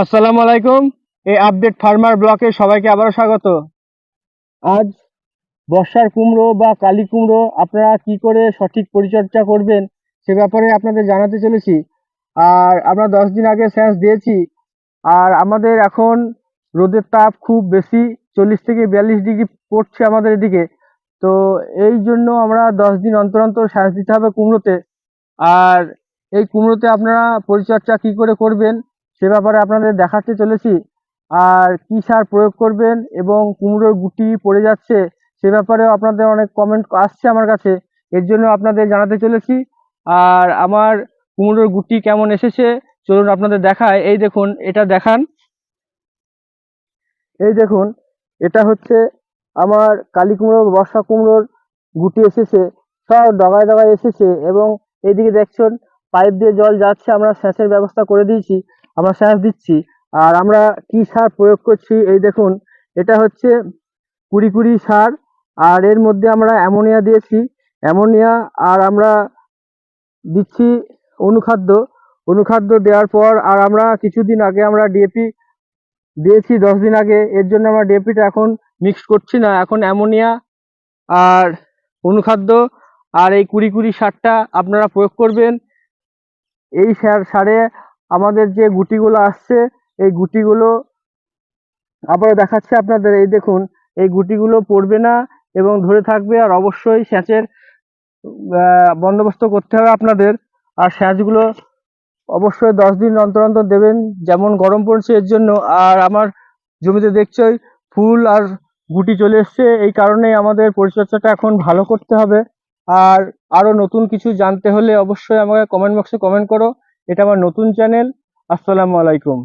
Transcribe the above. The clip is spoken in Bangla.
আসসালামু আলাইকুম, এই আপডেট ফার্মার ব্লকে সবাইকে আবারও স্বাগত। আজ বর্ষার কুমড়ো বা কালী কুমড়ো আপনারা কি করে সঠিক পরিচর্যা করবেন সে ব্যাপারে আপনাদের জানাতে চলেছি। আর আমরা দশ দিন আগে সেন্স দিয়েছি, আর আমাদের এখন রোদের তাপ খুব বেশি, চল্লিশ থেকে বিয়াল্লিশ ডিগ্রি পড়ছে আমাদের এদিকে। তো এই জন্য আমরা দশ দিন অন্তর অন্তর সেচ দিতে হবে কুমড়োতে। আর এই কুমড়োতে আপনারা পরিচর্যা কি করে করবেন সে ব্যাপারে আপনাদের দেখাতে চলেছি। আর কি সার প্রয়োগ করবেন এবং কুমড়োর গুটি পড়ে যাচ্ছে, সে ব্যাপারেও আপনাদের অনেক কমেন্ট আসছে আমার কাছে। এর জন্য আপনাদের জানাতে চলেছি। আর আমার কুমড়োর গুটি কেমন এসেছে, চলুন আপনাদের দেখায়। এই দেখুন, এটা দেখান। এই দেখুন, এটা হচ্ছে আমার কালী কুমড়ো, বর্ষা কুমড়োর গুটি এসেছে। সব ডগায় ডগায় এসেছে এবং এইদিকে দেখছেন, পাইপ দিয়ে জল যাচ্ছে, আমরা সেচের ব্যবস্থা করে দিয়েছি। আমরা সেচ দিচ্ছি। আর আমরা কি সার প্রয়োগ করছি? এই দেখুন, এটা হচ্ছে কুড়ি কুড়ি সার, আর এর মধ্যে আমরা অ্যামোনিয়া দিয়েছি। অ্যামোনিয়া, আর আমরা দিচ্ছি অনুখাদ্য। অনুখাদ্য দেওয়ার পর, আর আমরা কিছুদিন আগে আমরা ডিএপি দিয়েছি, দশ দিন আগে। এর জন্য আমরা ডিএপিটা এখন মিক্স করছি না। এখন অ্যামোনিয়া আর অনুখাদ্য, আর এই কুড়ি কুড়ি সারটা আপনারা প্রয়োগ করবেন। এই সার, সারে আমাদের যে গুটিগুলো আসছে এই গুটিগুলো আবারও দেখাচ্ছে আপনাদের। এই দেখুন এই গুটিগুলো পড়বে না এবং ধরে থাকবে আর অবশ্যই আহ, বন্দোবস্ত করতে হবে আপনাদের। আর সেচগুলো অবশ্যই দশ দিন অন্তর অন্তর দেবেন যেমন গরম পড়ছে এর জন্য। আর আমার জমিতে দেখছই ফুল আর গুটি চলে এসছে। এই কারণেই আমাদের পরিচর্যাটা এখন ভালো করতে হবে। আর আরও নতুন কিছু জানতে হলে অবশ্যই আমাকে কমেন্ট বক্সে কমেন্ট করো। এটা আমার নতুন চ্যানেল আসসালামু আলাইকুম।